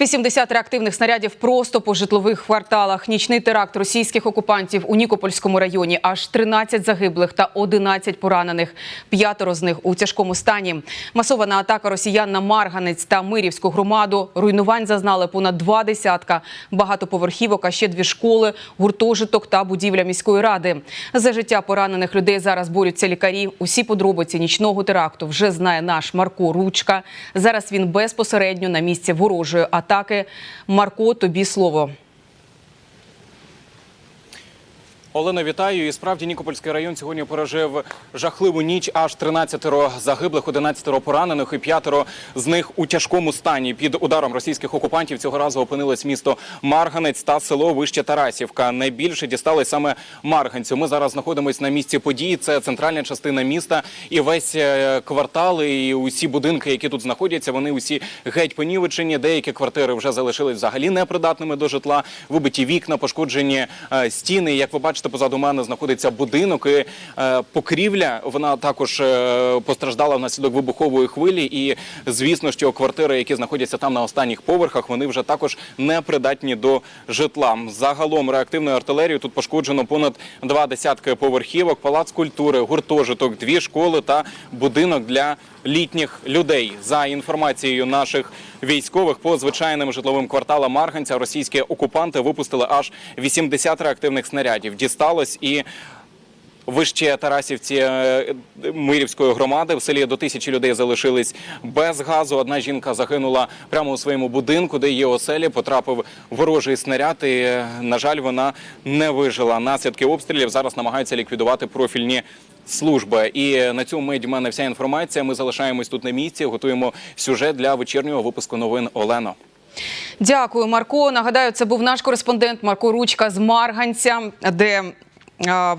80 реактивних снарядів просто по житлових кварталах. Нічний теракт російських окупантів у Нікопольському районі. Аж 13 загиблих та 11 поранених. П'ятеро з них у тяжкому стані. Масована атака росіян на Марганець та Мирівську громаду. Руйнувань зазнали понад два десятка. Багатоповерхівок, а ще дві школи, гуртожиток та будівля міської ради. За життя поранених людей зараз борються лікарі. Усі подробиці нічного теракту вже знає наш Марко Ручка. Зараз він безпосередньо на місці ворожої атаки. Марко, тобі слово. Олена, вітаю. І справді Нікопольський район сьогодні пережив жахливу ніч. Аж 13 загиблих, 11 поранених і п'ятеро з них у тяжкому стані. Під ударом російських окупантів цього разу опинилось місто Марганець та село Вище Тарасівка. Найбільше дістали саме Марганцю. Ми зараз знаходимося на місці події. Це центральна частина міста, і весь е, квартал, і усі будинки, які тут знаходяться, вони усі геть понівечені. Деякі квартири вже залишились взагалі непридатними до житла. Вибиті вікна, пошкоджені е, стіни. Як ви бачите, позаду мене знаходиться будинок. І е, покрівля вона також е, постраждала внаслідок вибухової хвилі. І звісно, що квартири, які знаходяться там на останніх поверхах, вони вже також не придатні до житла. Загалом реактивною артилерією тут пошкоджено понад два десятки поверхівок, палац культури, гуртожиток, дві школи та будинок для літніх людей. За інформацією наших військових, по звичайним житловим кварталам Марганця російські окупанти випустили аж 80 реактивних снарядів. Дісталось і Вище Тарасівці е, Мирівської громади в селі до тисячі людей залишились без газу. Одна жінка загинула прямо у своєму будинку, де є оселі. Потрапив ворожий снаряд. І, е, на жаль, вона не вижила. Наслідки обстрілів зараз намагаються ліквідувати профільні. Служби і на цьому меді в мене вся інформація. Ми залишаємось тут на місці. Готуємо сюжет для вечірнього випуску новин Олено. Дякую, Марко. Нагадаю, це був наш кореспондент Марко Ручка з Марганця, де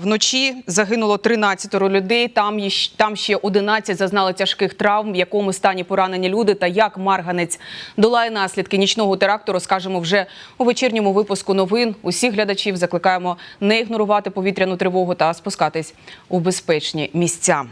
вночі загинуло 13 людей. Там їщ- там ще 11 зазнали тяжких травм. В якому стані поранені люди та як Марганець долає наслідки нічного теракту. Розкажемо вже у вечірньому випуску новин. Усіх глядачів закликаємо не ігнорувати повітряну тривогу та спускатись у безпечні місця.